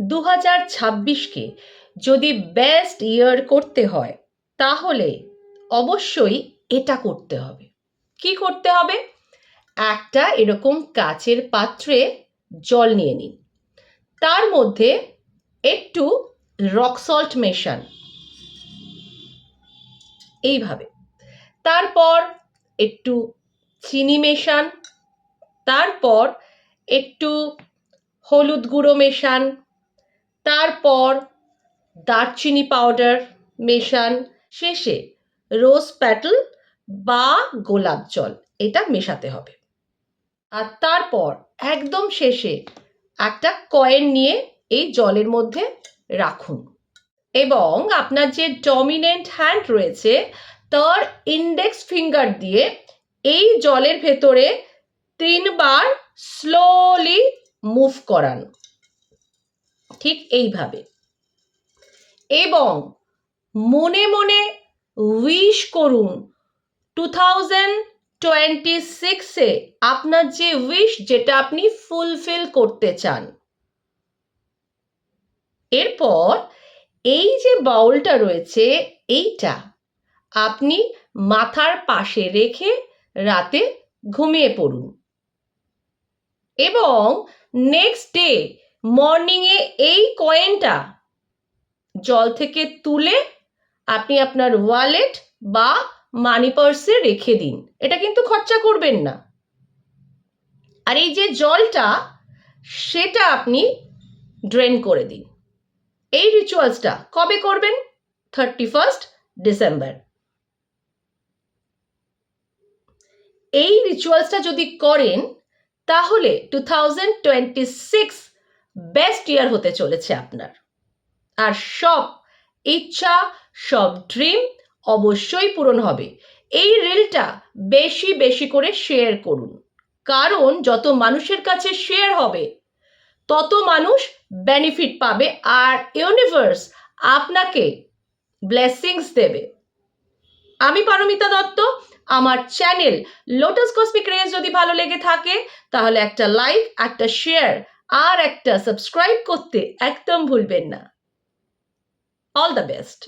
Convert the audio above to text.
দু হাজার ছাব্বিশকে যদি বেস্ট ইয়ার করতে হয়, তাহলে অবশ্যই এটা করতে হবে। কি করতে হবে? একটা এরকম কাচের পাত্রে জল নিয়ে নিন। তার মধ্যে একটু রক সল্ট মেশান। এইভাবে। তারপর একটু চিনি মেশান। তারপর একটু হলুদ গুঁড়ো মেশান। তারপর দারচিনি পাউডার মেশান শেষে রোজ প্যাটল বা গোলাপ জল, এটা মেশাতে হবে। আর তারপর একদম শেষে একটা কয়েন নিয়ে এই জলের মধ্যে রাখুন। এবং আপনার যে ডমিনেন্ট হ্যান্ড রয়েছে, তার ইন্ডেক্স ফিঙ্গার দিয়ে এই জলের ভেতরে তিনবার স্লোলি মুভ করান। ঠিক এইভাবে। এবং মনে মনে উইশ করুন টু থাউজেন্ড টোয়েন্টি সিক্সে আপনার যে উইশ যেটা আপনি ফুলফিল করতে চান। এরপর এই যে বাউলটা রয়েছে, এইটা আপনি মাথার পাশে রেখে রাতে ঘুমিয়ে পড়ুন। এবং নেক্সট ডে মর্নিংয়ে এই কয়েনটা জল থেকে তুলে আপনি আপনার ওয়ালেট বা মানি পার্সে রেখে দিন। এটা কিন্তু খরচা করবেন না। আর এই যে জলটা, সেটা আপনি ড্রেন করে দিন। এই রিচুয়ালসটা কবে করবেন? থার্টি ফার্স্ট ডিসেম্বর এই রিচুয়ালসটা যদি করেন, তাহলে two thousand twenty six best year হতে চলেছে আপনার। আর সব ইচ্ছা, সব ড্রিম অবশ্যই পূরণ হবে। এই রিলটা বেশি বেশি করে শেয়ার করুন। কারণ যত মানুষের কাছে শেয়ার হবে, তত মানুষ বেনিফিট পাবে আর ইউনিভার্স আপনাকে ব্লেসিংস দেবে। আমি পারমিতা দত্ত, আমার চ্যানেল লোটাস কসমিক রেঞ্জ যদি ভালো লেগে থাকে, তাহলে একটা লাইক একটা শেয়ার আর একটা সাবস্ক্রাইব করতে একদম ভুলবেন না। All the best